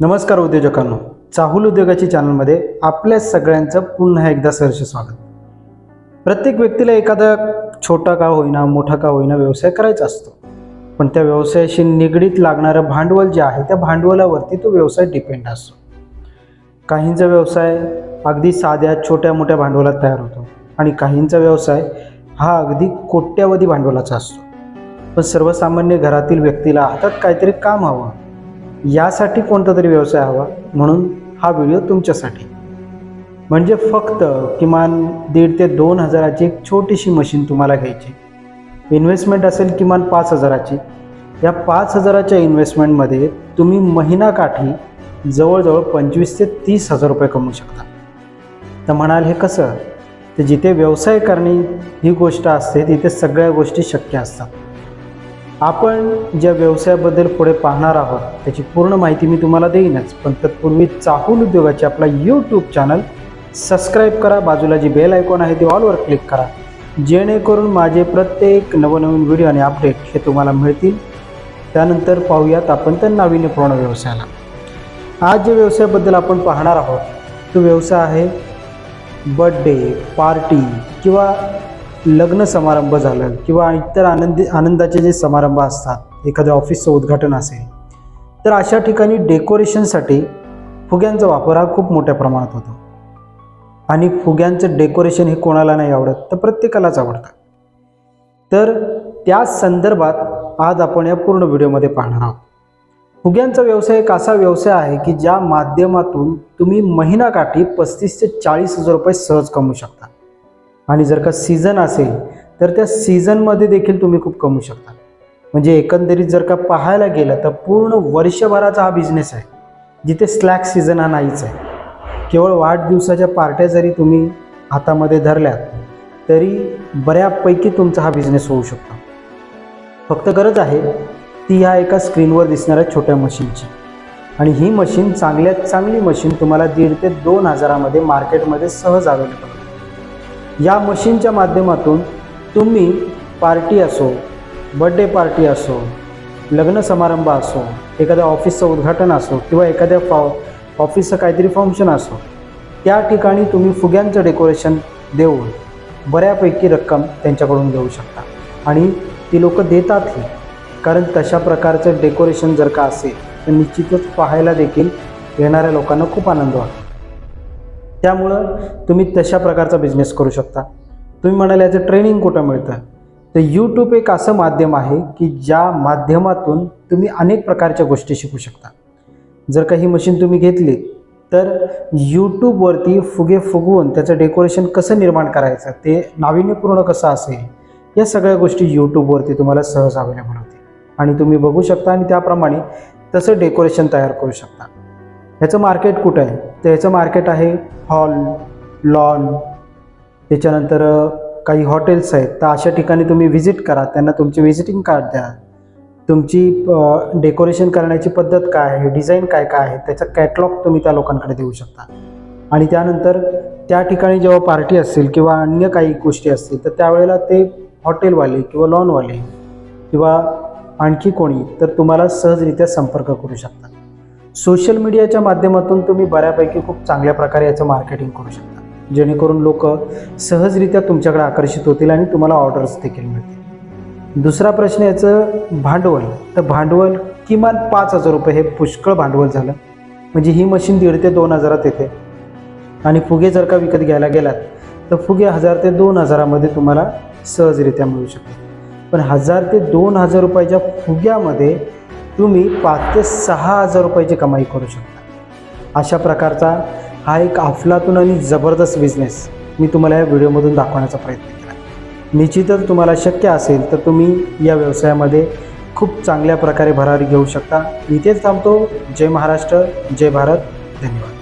नमस्कार उद्योजकांनो चाहूल उद्योगाची चॅनलमध्ये आपल्या सगळ्यांचं पुन्हा एकदा सहर्ष स्वागत. प्रत्येक व्यक्तीला एखादा छोटा का होईना मोठा का होईना व्यवसाय करायचा असतो. पण त्या व्यवसायाशी निगडीत लागणारं भांडवल जे आहे त्या भांडवलावरती तो व्यवसाय डिपेंड असतो. काहींचा व्यवसाय अगदी साध्या छोट्या मोठ्या भांडवलात तयार होतो आणि काहींचा व्यवसाय हा अगदी कोट्यावधी भांडवलाचा असतो. पण सर्वसामान्य घरातील व्यक्तीला हातात काहीतरी काम हवं यासाठी कोणता तरी व्यवसाय हवा म्हणून हा व्हिडिओ तुमच्यासाठी. म्हणजे फक्त किमान दीड ते दोन हजाराची एक छोटीशी मशीन तुम्हाला घ्यायची. इन्व्हेस्टमेंट असेल किमान पाच हजाराची. या पाच हजाराच्या इन्व्हेस्टमेंटमध्ये तुम्ही महिनाकाठी जवळजवळ पंचवीस ते तीस हजार रुपये कमवू शकता. तर म्हणाल हे कसं? तर जिथे व्यवसाय करणे ही गोष्ट असते तिथे सगळ्या गोष्टी शक्य असतात. आपण ज्या व्यवसायाबद्दल पुढे पाहणार आहोत त्याची पूर्ण माहिती मी तुम्हाला देईनच. पण तत्पूर्वी चाहूल उद्योगाचे आपला यूट्यूब चॅनल सबस्क्राईब करा. बाजूला जी बेल आयकॉन आहे ती ऑलवर क्लिक करा. जेणेकरून माझे प्रत्येक नवनवीन व्हिडिओ आणि अपडेट हे तुम्हाला मिळतील. त्यानंतर पाहूयात आपण तर नाविन्यपूर्ण व्यवसायाला. आज ज्या व्यवसायाबद्दल आपण पाहणार आहोत तो व्यवसाय आहे बड्डे पार्टी किंवा लग्न समारंभ झालं किंवा इतर आनंदी आनंदाचे जे समारंभ असतात एखाद्या ऑफिसचं उद्घाटन असेल तर अशा ठिकाणी डेकोरेशनसाठी फुग्यांचा वापर हा खूप मोठ्या प्रमाणात होतो. आणि फुग्यांचं डेकोरेशन हे कोणाला नाही आवडत तर प्रत्येकालाच आवडतं. तर त्या संदर्भात आज आपण या पूर्ण व्हिडिओमध्ये पाहणार आहोत. फुग्यांचा व्यवसाय एक असा व्यवसाय आहे की ज्या माध्यमातून तुम्ही महिनाकाठी पस्तीस ते चाळीस हजार रुपये सहज कमवू शकता. आणि जर का सीझन असेल तर त्या सीझनमध्ये देखील तुम्ही खूप कमवू शकता. म्हणजे एकंदरीत जर का पाहायला गेलं तर पूर्ण वर्षभराचा हा बिझनेस आहे जिथे स्लॅक सीझन हा नाहीच आहे. केवळ वाढदिवसाच्या पार्ट्या जरी तुम्ही हातामध्ये धरल्यात तरी बऱ्यापैकी तुमचा हा बिझनेस होऊ शकतो. फक्त गरज आहे ती ह्या एका स्क्रीनवर दिसणाऱ्या छोट्या मशीनची. आणि ही मशीन चांगल्यात चांगली मशीन तुम्हाला दीड ते दोन हजारामध्ये मार्केटमध्ये सहज अवेलेबल या मशीनच्या माध्यमातून तुम्ही पार्टी असो बड्डे पार्टी असो लग्न समारंभ असो एखाद्या ऑफिसचं उद्घाटन असो किंवा एखाद्या फॉ ऑफिसचं काहीतरी फंक्शन असो त्या ठिकाणी तुम्ही फुग्यांचं डेकोरेशन देऊन बऱ्यापैकी रक्कम त्यांच्याकडून घेऊ शकता. आणि ती लोकं देतातही कारण तशा प्रकारचं डेकोरेशन जर का असेल तर निश्चितच पाहायला देखील येणाऱ्या लोकांना खूप आनंद वाटतो. त्यामुळं तुम्ही तशा प्रकारचा बिझनेस करू शकता. तुम्ही म्हणाल याचं ट्रेनिंग कुठं मिळतं? तर यूट्यूब एक असं माध्यम आहे की ज्या माध्यमातून तुम्ही अनेक प्रकारच्या गोष्टी शिकू शकता. जर काही मशीन तुम्ही घेतली तर यूट्यूबवरती फुगे फुगवून त्याचं डेकोरेशन कसं निर्माण करायचं ते नाविन्यपूर्ण कसं असेल या सगळ्या गोष्टी यूट्यूबवरती तुम्हाला सहज अवेलेबल होते आणि तुम्ही बघू शकता आणि त्याप्रमाणे तसं डेकोरेशन तयार करू शकता. ह्याचं मार्केट कुठं आहे? तर ह्याचं मार्केट आहे हॉल लॉन. त्याच्यानंतर काही हॉटेल्स आहेत. तर अशा ठिकाणी तुम्ही व्हिजिट करा. त्यांना तुमचे व्हिजिटिंग कार्ड द्या. तुमची डेकोरेशन करण्याची पद्धत काय आहे? डिझाईन काय काय आहे? त्याचा कॅटलॉग तुम्ही त्या लोकांकडे देऊ शकता. आणि त्यानंतर त्या ठिकाणी जेव्हा पार्टी असेल किंवा अन्य काही गोष्टी असतील तर त्यावेळेला ते हॉटेलवाले किंवा लॉनवाले किंवा आणखी कोणी तर तुम्हाला सहजरित्या संपर्क करू शकतात. सोशल मीडियाच्या माध्यमातून तुम्ही बऱ्यापैकी खूप चांगल्या प्रकारे याचं मार्केटिंग करू शकता. जेणेकरून लोक सहजरित्या तुमच्याकडे आकर्षित होतील आणि तुम्हाला ऑर्डर्स देखील मिळतील. दुसरा प्रश्न याचं भांडवल. तर भांडवल किमान पाच हजार रुपये हे पुष्कळ भांडवल झालं. म्हणजे ही मशीन दीड ते दोन हजारात येते. आणि फुगे जर का विकत घ्यायला गेलात तर फुगे हजार ते दोन हजारामध्ये तुम्हाला सहजरित्या मिळू शकते पण हजार ते दोन हजार रुपयाच्या फुग्यामध्ये तुम्ही पाच ते सहा हजार रुपयाची कमाई करू शकता. अशा प्रकारचा हा एक अफलातून आणि जबरदस्त बिझनेस मी तुम्हाला या व्हिडिओमधून दाखवण्याचा प्रयत्न केला. निश्चितच तुम्हाला शक्य असेल तर तुम्ही या व्यवसायामध्ये खूप चांगल्या प्रकारे भरारी घेऊ शकता. इथेच थांबतो. जय महाराष्ट्र जय भारत. धन्यवाद.